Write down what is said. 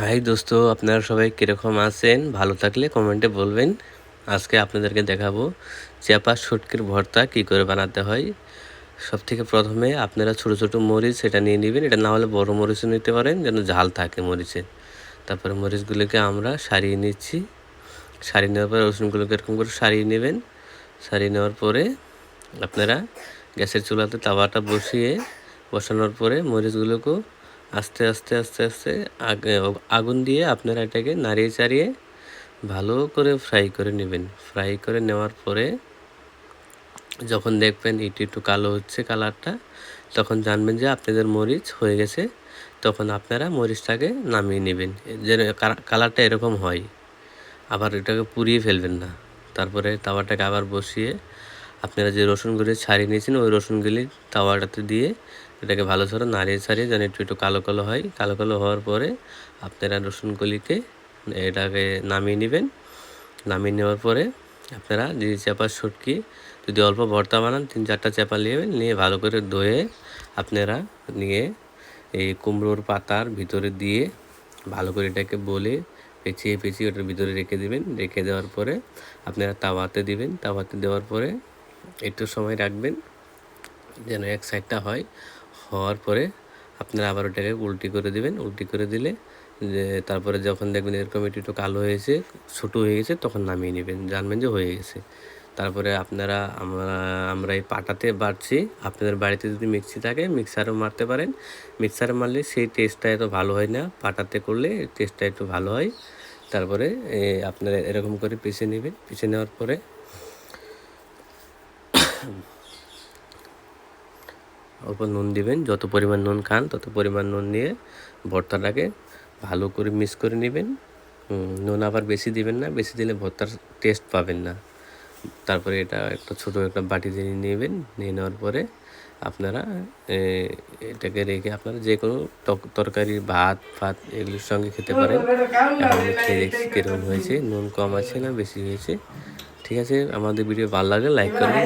High দোস্ত, আপনারা সবাই কীরকম আছেন? ভালো থাকলে কমেন্টে বলবেন। আজকে আপনাদেরকে দেখাবো চেপা শুটকির ভর্তা কি করে বানাতে হয়। সব থেকে প্রথমে আপনারা ছোট ছোট মরিচ সেটা নিয়ে নেবেন। এটা না হলে বড় মরিচও নিতে পারেন, যেন ঝাল থাকে মরিচে তারপরে মরিচগুলোকে আমরা সারিয়ে নিচ্ছি। সারিয়ে নেওয়ার পরে রসুনগুলোকে এরকম করে সারিয়ে নেবেন। সারিয়ে নেওয়ার পরে আপনারা গ্যাসের চুলাতে তাওয়াটা বসিয়ে বসানোর পরে মরিচগুলোকেও আস্তে আস্তে আস্তে আস্তে আগুন দিয়ে আপনারা এটাকে নাড়িয়ে চাড়িয়ে ভালো করে ফ্রাই করে নেবেন। ফ্রাই করে নেওয়ার পরে যখন দেখবেন একটু একটু কালো হচ্ছে কালারটা, তখন জানবেন যে আপনাদের মরিচ হয়ে গেছে, তখন আপনারা মরিচটাকে নামিয়ে নেবেন। যেন কালারটা এরকম হয়, আবার এটাকে পুড়িয়ে ফেলবেন না। তারপরে তাওয়াটাকে আবার বসিয়ে আপনারা যে রসুনগুলি ছাড়িয়ে নিয়েছেন, ওই রসুনগুলি তাওয়াটাতে দিয়ে এটাকে ভালো করে নাড়িয়ে ছাড়িয়ে যেন একটু একটু কালো কালো হয়। কালো কালো হওয়ার পরে আপনারা রসুনগুলিকে এটাকে নামিয়ে নেবেন। নামিয়ে নেওয়ার পরে আপনারা যে চাপার সুটকি যদি অল্প ভর্তা বানান, তিন চারটা চাপা নেবেন, নিয়ে ভালো করে ধুয়ে আপনারা নিয়ে এই কুমড়োর পাতার ভিতরে দিয়ে ভালো করে এটাকে বলে পেঁচিয়ে পেঁচিয়ে ওটার ভিতরে রেখে দেবেন। রেখে দেওয়ার পরে আপনারা তাওয়াতে দিবেন। তাওয়াতে দেওয়ার পরে একটু সময় রাখবেন, যেন এক সাইডটা হয়। হওয়ার পরে আপনারা আবার ওটাকে উল্টি করে দিবেন, উল্টি করে দিলে তারপরে যখন দেখবেন এরকম একটু একটু কালো হয়েছে, ছোটো হয়ে গেছে, তখন নামিয়ে নেবেন। জানবেন যে হয়ে গেছে। তারপরে আপনারা আমরা আমরা এই পাটাতে বাড়ছি। আপনাদের বাড়িতে যদি মিক্সি থাকে, মিক্সারও মারতে পারেন। মিক্সারে মারলে সেই টেস্টটা এত ভালো হয় না। পাটাতে করলে টেস্টটা একটু ভালো হয়। তারপরে আপনারা এরকম করে পিছিয়ে নেবেন। পিছিয়ে নেওয়ার পরে অল্প নুন দিবেন, যত পরিমাণ নুন খান, তত পরিমাণ নুন নিয়ে ভর্তাটাকে ভালো করে মিক্স করে নেবেন। নুন আবার বেশি দিবেন না, বেশি দিলে ভর্তার টেস্ট পাবেন না। তারপরে এটা একটা ছোটো একটা বাটি দিয়ে নেবেন, নিয়ে নেওয়ার পরে আপনারা এটাকে রেখে আপনারা যে কোনো তরকারি, ভাত, ফাত এগুলোর সঙ্গে খেতে পারেন। এখন খেয়ে দেখছি কীরকম হয়েছে, নুন কম আছে না বেশি হয়েছে। ঠিক আছে, আমাদের ভিডিও ভালো লাগে লাইক করবেন